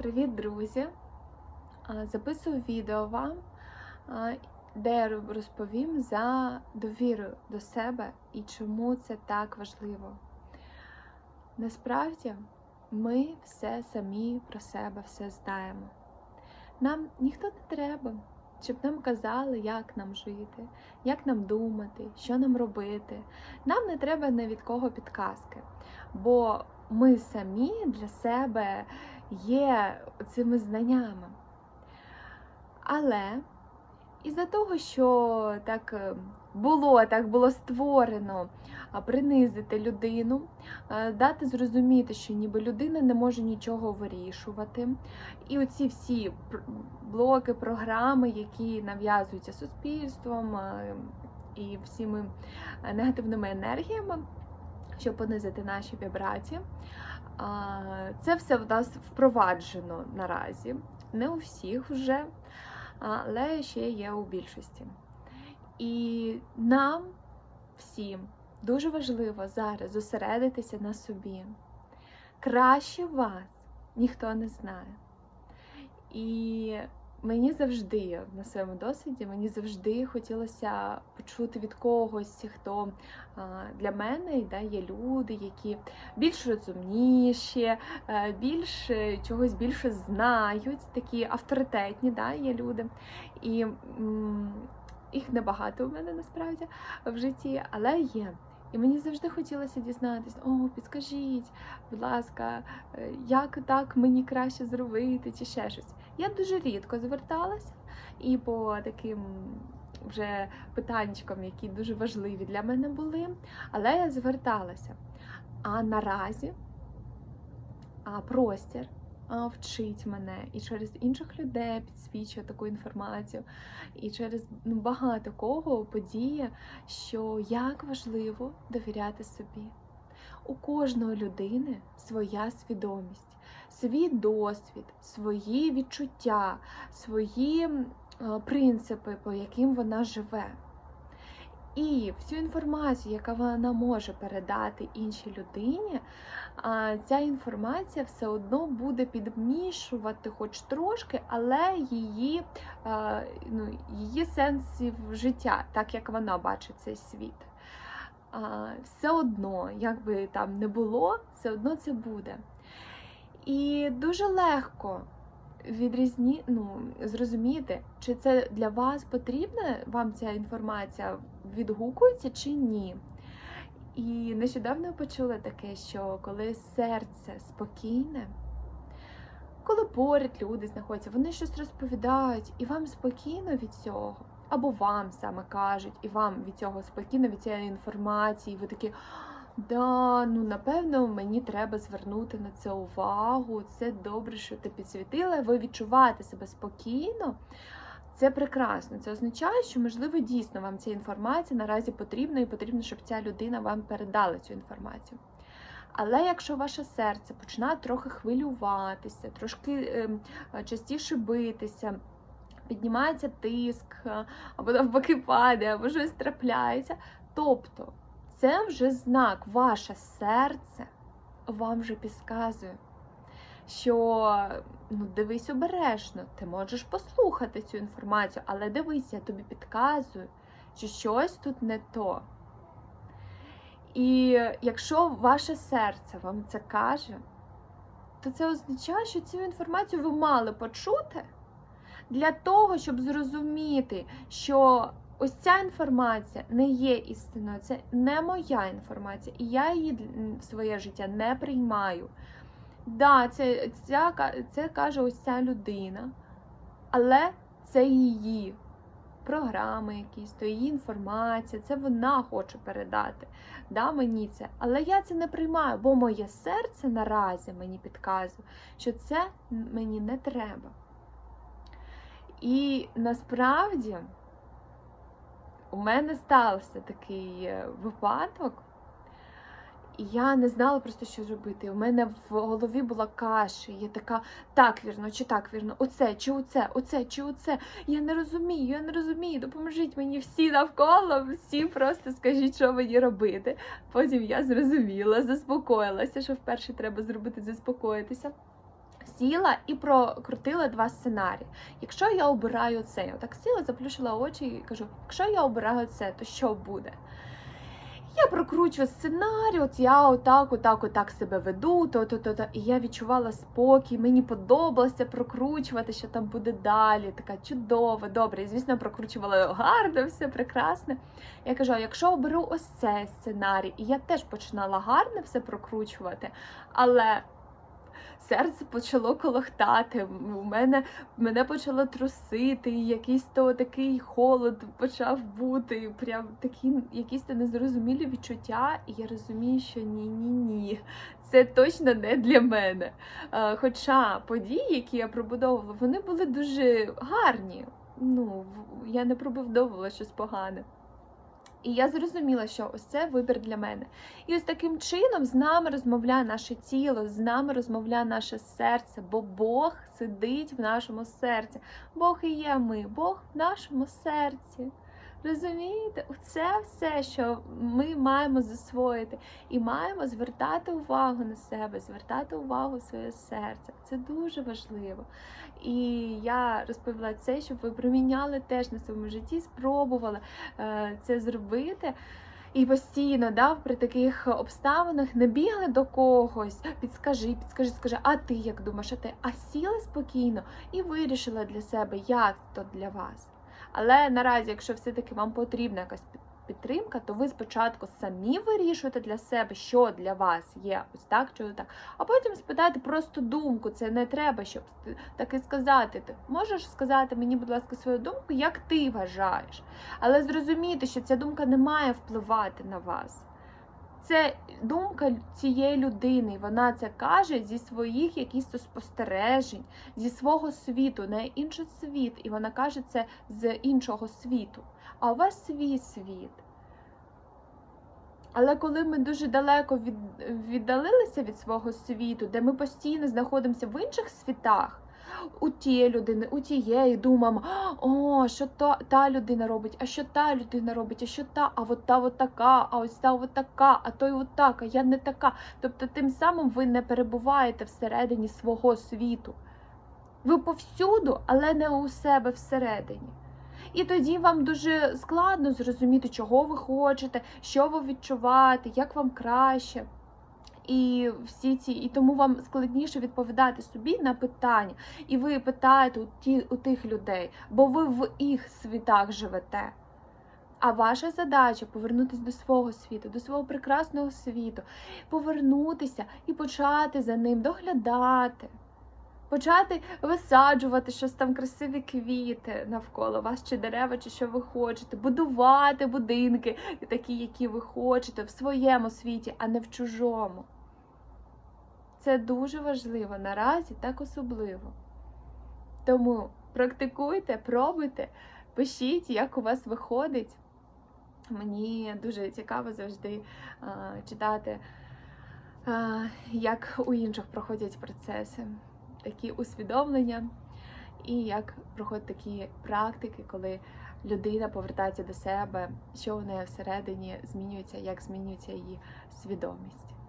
Привіт, друзі! Записую відео вам, де я розповім за довіру до себе і чому це так важливо. Насправді ми все самі про себе все знаємо. Нам ніхто не треба, щоб нам казали, як нам жити, як нам думати, що нам робити. Нам не треба ні від кого підказки, бо ми самі для себе є цими знаннями. Але із-за того, що так е, було, так було створено принизити людину, дати зрозуміти, що ніби людина не може нічого вирішувати. І оці всі блоки, програми, які нав'язуються суспільством і всіми е, негативними енергіями, щоб понизити наші вібрації. Це все в нас впроваджено наразі. Не у всіх вже, але ще є у більшості. І нам всім дуже важливо зараз зосередитися на собі. Краще вас ніхто не знає. І мені завжди на своєму досвіді мені завжди хотілося почути від когось, хто для мене да, є люди, які більш розумніші, е, більш е, чогось більше знають, такі авторитетні да, є люди. І їх небагато у мене насправді в житті, але є. І мені завжди хотілося дізнатися, о, підскажіть, будь ласка, е, як так мені краще зробити, чи ще щось. Я дуже рідко зверталася і по таким вже питаннячкам, які дуже важливі для мене були, але я зверталася. А наразі а, простір вчить мене і через інших людей підсвічує таку інформацію, і через ну, багато кого подіє, що як важливо довіряти собі. У кожної людини своя свідомість, свій досвід, свої відчуття, свої принципи, по яким вона живе. І всю інформацію, яка вона може передати іншій людині, ця інформація все одно буде підмішувати хоч трошки, але її, ну, її сенсів життя, так як вона бачить цей світ. Все одно, як би там не було, все одно це буде. І дуже легко відрізні, ну, зрозуміти, чи це для вас потрібна, вам ця інформація відгукується чи ні. І нещодавно почула таке, що коли серце спокійне, коли поряд люди знаходяться, вони щось розповідають, і вам спокійно від цього, або вам саме кажуть, і вам від цього спокійно від цієї інформації, ви такі. Да, ну напевно, мені треба звернути на це увагу. Це добре, що ти підсвітила. Ви відчуваєте себе спокійно. Це прекрасно. Це означає, що, можливо, дійсно вам ця інформація наразі потрібна, і потрібно, щоб ця людина вам передала цю інформацію. Але якщо ваше серце починає трохи хвилюватися, трошки ем, частіше битися, піднімається тиск, або навпаки падає, або щось трапляється, тобто це вже знак, ваше серце вам вже підказує, що ну, дивись обережно, ти можеш послухати цю інформацію, але дивись, я тобі підказую, що щось тут не то. І якщо ваше серце вам це каже, то це означає, що цю інформацію ви мали почути для того, щоб зрозуміти, що ось ця інформація не є істиною, це не моя інформація, і я її в своє життя не приймаю. Да, це, ця, це каже ось ця людина, але це її програми якісь, то її інформація, це вона хоче передати да, мені це. Але я це не приймаю, бо моє серце наразі мені підказує, що це мені не треба. І насправді у мене стався такий е, випадок, і я не знала просто, що робити. У мене в голові була каша. Я така, так вірно, чи так вірно, оце, чи оце, оце, чи оце. Я не розумію, я не розумію. Допоможіть мені всі навколо, всі просто скажіть, що мені робити. Потім я зрозуміла, заспокоїлася, що вперше треба зробити заспокоїтися. Сіла і прокрутила два сценарії. Якщо я обираю це, я так сіла, заплющила очі і кажу: якщо я обираю це, то що буде? Я прокручую сценарій, от я отак, отак, отак себе веду, то, то, то, то. І я відчувала спокій, мені подобалося прокручувати, що там буде далі. Така чудова, добре. І звісно, прокручувала гарно, все прекрасне. Я кажу: а якщо оберу ось цей сценарій, і я теж починала гарно все прокручувати, але серце почало колохтати. У мене мене почало трусити, якийсь то такий холод почав бути. Прям такі якісь то незрозумілі відчуття. І я розумію, що ні, ні, ні, це точно не для мене. Е, Хоча події, які я пробудовувала, вони були дуже гарні. Ну, я не пробудовувала щось погане. І я зрозуміла, що ось це вибір для мене. І ось таким чином з нами розмовляє наше тіло, з нами розмовляє наше серце, бо Бог сидить в нашому серці. Бог і є ми, Бог в нашому серці. Розумієте? Це все, що ми маємо засвоїти, і маємо звертати увагу на себе, звертати увагу в своє серце. Це дуже важливо. І я розповіла це, щоб ви приміняли теж на своєму житті, спробували е, це зробити. І постійно, да, при таких обставинах не бігли до когось, підскажи, підскажи, скажи, а ти як думаєш, а ти? А сіли спокійно і вирішила для себе, як то для вас. Але наразі, якщо все-таки вам потрібна якась під- підтримка, то ви спочатку самі вирішуєте для себе, що для вас є ось так чи так. А потім спитати просто думку. Це не треба, щоб так і сказати. Ти можеш сказати мені, будь ласка, свою думку, як ти вважаєш. Але зрозуміти, що ця думка не має впливати на вас. Це думка цієї людини, вона це каже зі своїх якісь спостережень, зі свого світу, не інший світ, і вона каже це з іншого світу. А у вас свій світ. Але коли ми дуже далеко від, віддалилися від свого світу, де ми постійно знаходимося в інших світах, у тієї людини, у тієї думаємо, о, що то, та людина робить, а що та людина робить, а що та, а от та от така, а ось та от така, а той от так, а я не така. Тобто тим самим ви не перебуваєте всередині свого світу. Ви повсюду, але не у себе всередині. І тоді вам дуже складно зрозуміти, чого ви хочете, що ви відчуваєте, як вам краще. І всі ці, і тому вам складніше відповідати собі на питання. І ви питаєте у, ті, у тих людей, бо ви в їх світах живете. А ваша задача повернутися до свого світу, до свого прекрасного світу, повернутися і почати за ним доглядати. Почати висаджувати щось там красиві квіти навколо вас, чи дерева, чи що ви хочете, будувати будинки, такі, які ви хочете, в своєму світі, а не в чужому. Це дуже важливо наразі, так особливо. Тому практикуйте, пробуйте, пишіть, як у вас виходить. Мені дуже цікаво завжди а, читати, а, як у інших проходять процеси, такі усвідомлення, і як проходять такі практики, коли людина повертається до себе, що у неї всередині змінюється, як змінюється її свідомість.